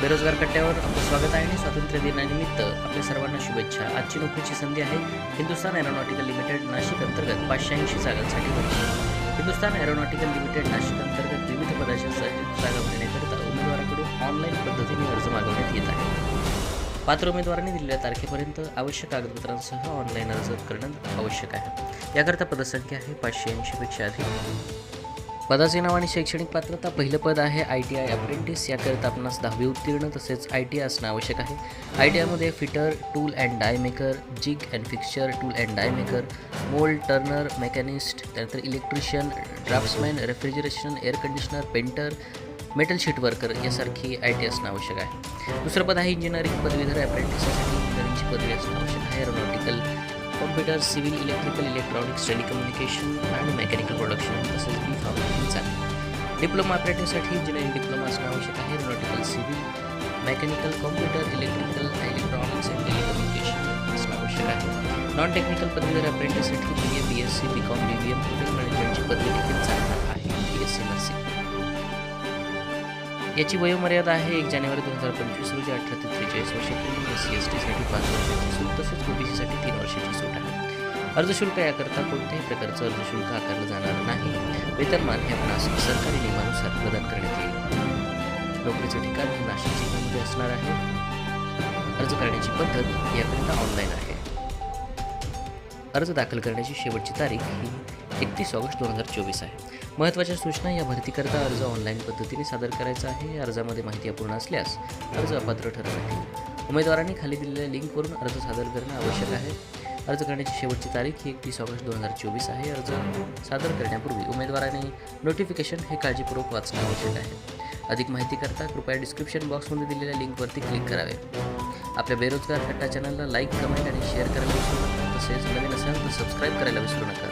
बेरोजगार कट्ट्यावर आपलं स्वागत आहे आणि स्वातंत्र्य दिनानिमित्त आपल्या सर्वांना शुभेच्छा. आजची नोकरीची संधी आहे हिंदुस्थान एरोनॉटिकल लिमिटेड नाशिक अंतर्गत पाचशे ऐंशी जागांसाठी भरती. हिंदुस्तान एरोनॉटिकल लिमिटेड नाशिक अंतर्गत विविध पदाच्या जागा भरण्याकरिता उमेदवाराकडून ऑनलाईन पद्धतीने अर्ज मागवण्यात येत आहे. पात्र उमेदवारांनी दिलेल्या तारखेपर्यंत आवश्यक कागदपत्रांसह ऑनलाईन अर्ज करणं आवश्यक आहे. याकरता पदसंख्या आहे पाचशे ऐंशीपेक्षा अधिक. पदाचे नाव आणि शैक्षणिक पात्रता. पहिलं पद आहे आय टी आय अप्रेंटिस. याकरिता आपणास दहावी उत्तीर्ण तसेच आय टी आय असणं आवश्यक आहे. आय टी आयमध्ये fitter tool and die maker jig and fixture tool and die maker mould turner machinist त्यानंतर electrician draughtsman refrigeration air conditioner painter metal sheet worker यासारखी आय टी असणं आवश्यक आहे. दुसरं पद आहे इंजिनिअरिंग. पदवीधर अप्रेंटिससाठी इंजिनिअरिंगची पदवी असणं आवश्यक आहे. Aeronautical computer civil electrical electronics telecommunication आणि मेकॅनिकल प्रोडक्शन तसेच बी फार्मिंग चालेल डिप्लोमा अप्रेंटिससाठी इंजिनिअरिंग डिप्लोमा असणं आवश्यक आहे. Aeronautical civil mechanical computer electrical electronics and telecommunication असणं आवश्यक आहे. नॉन टेक्निकल पदवीधर अप्रेंटिससाठी B A B S C B com B B M hotel मॅनेजमेंटची पदवी देखील चालणार आहे. बी एस सी नर्सिंग याची वयोमर्यादा आहे एक जानेवारी दोन हजार पंचवीस रोजी अठरा ते त्रेचाळीस वर्षापूर्वी एस सी एस टीसाठी पाच वर्षाची सूट तसेच ओबीसीसाठी तीन वर्षाची अर्जशुल्क याकरता कोणत्याही प्रकारचं अर्जशुल्क आकारलं जाणार नाही. वेतनमान हे आपणास सरकारी नियमानुसार प्रदान करण्यात येईल. नोकरीचं ठिकाण हे नाशिक जिल्ह्यामध्ये असणार आहे. अर्ज करण्याची पद्धत याकरिता ऑनलाईन आहे. अर्ज दाखल करण्याची शेवटची तारीख ही एकतीस ऑगस्ट दोन हजार चोवीस आहे. महत्त्वाच्या सूचना या भरतीकरता अर्ज ऑनलाईन पद्धतीने सादर करायचा आहे. या अर्जामध्ये माहिती अपूर्ण असल्यास अर्ज अपात्र ठरत आहे उमेदवारांनी खाली दिलेल्या लिंकवरून अर्ज सादर करणं आवश्यक आहे. अर्ज करण्याची शेवटची तारीख ही एकतीस ऑगस्ट दोन हजार चोवीस आहे. अर्ज सादर करण्यापूर्वी उमेदवाराने नोटिफिकेशन हे काळजीपूर्वक वाचणं आवश्यक आहे. अधिक माहितीकरता कृपया डिस्क्रिप्शन बॉक्समध्ये दिलेल्या लिंकवरती क्लिक करावे. आपल्या बेरोजगार कट्टा चॅनलला लाईक कमेंट आणि शेअर करायला विसरू नका. तसेच नवीन असाल तर सबस्क्राईब करायला विसरू नका.